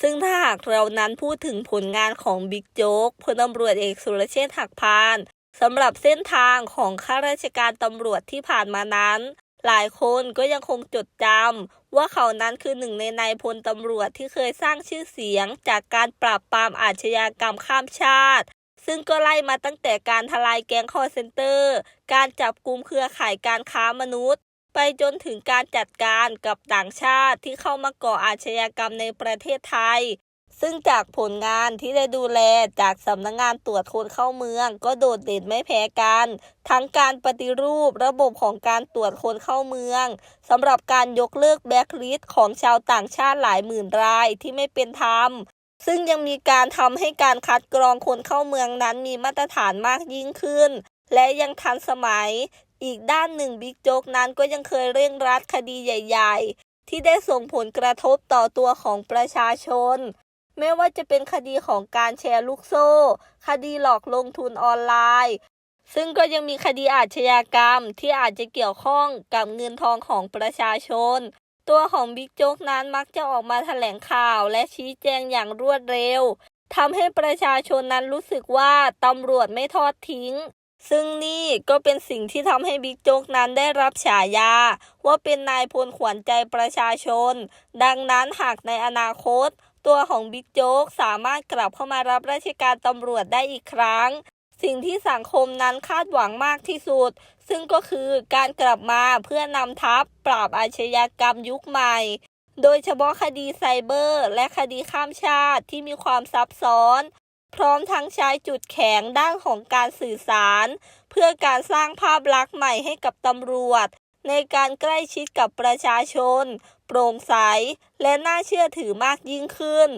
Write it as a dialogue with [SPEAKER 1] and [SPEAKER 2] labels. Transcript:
[SPEAKER 1] ซึ่งถ้าหากเรานั้นพูดถึงผลงานของบิ๊กโจ๊กพลตำรวจเอกสุรเชษฐ์หักพานสำหรับเส้นทางของข้าราชการตำรวจที่ผ่านมานั้น หลายคนก็ยังคงจดจำว่าเขานั้นคือหนึ่งในนายพลตำรวจที่เคยสร้างชื่อเสียง จากการปราบปรามอาชญากรรมข้ามชาติ ซึ่งก็ไล่มาตั้งแต่การทลายแก๊งคอร์เซนเตอร์ การจับกลุ่มเครือข่ายการค้ามนุษย์ ไปจนถึงการจัดการกับต่างชาติที่เข้ามาก่ออาชญากรรมในประเทศไทย ซึ่งจากผลงานที่ได้ดูแลจากสำนักงงานตรวจคนเข้าเมือง ก็โดดเด่นไม่แพ้กัน ทั้งการปฏิรูประบบของการตรวจคนเข้าเมืองสำหรับการยกเลิกแบล็คลิสต์ของชาวต่างชาติหลายหมื่นรายที่ไม่เป็นธรรมซึ่งยังมีการทำให้การคัดกรองคนเข้าเมืองนั้นมีมาตรฐานมากยิ่งขึ้น และยังทันสมัย อีกด้านหนึ่งบิ๊กโจ๊กนั้นก็ยังเคยเร่งรัดคดีใหญ่ ๆ ที่ได้ส่งผลกระทบต่อตัวของประชาชน ไม่ว่าจะเป็นคดีของการแชร์ลูกโซ่ คดีหลอกลงทุนออนไลน์ ซึ่งก็ยังมีคดีอาชญากรรมที่อาจจะเกี่ยวข้องกับเงินทองของประชาชน ตัวของบิ๊กโจ๊กนั้นมักจะออกมาแถลงข่าวและชี้แจงอย่างรวดเร็วทำให้ประชาชนนั้นรู้สึกว่าตำรวจไม่ทอดทิ้ง ซึ่งนี่ก็เป็นสิ่งที่ทำให้บิ๊กโจ๊กนั้นได้รับฉายา ว่าเป็นนายพลขวัญใจประชาชน ดังนั้นหากในอนาคต ตัวของบิ๊กโจ๊กสามารถกลับเข้ามารับราชการตำรวจได้อีกครั้ง สิ่งที่สังคมนั้นคาดหวังมากที่สุด ซึ่งก็คือการกลับมาเพื่อนำทัพปราบอาชญากรรมยุคใหม่ โดยเฉพาะคดีไซเบอร์ และคดีข้ามชาติที่มีความซับซ้อน พร้อมทั้งใช้จุดแข็งด้านของการสื่อสาร เพื่อการสร้างภาพลักษณ์ใหม่ให้กับตำรวจ ในการใกล้ชิดกับประชาชน โปร่งใส และน่าเชื่อถือมากยิ่งขึ้น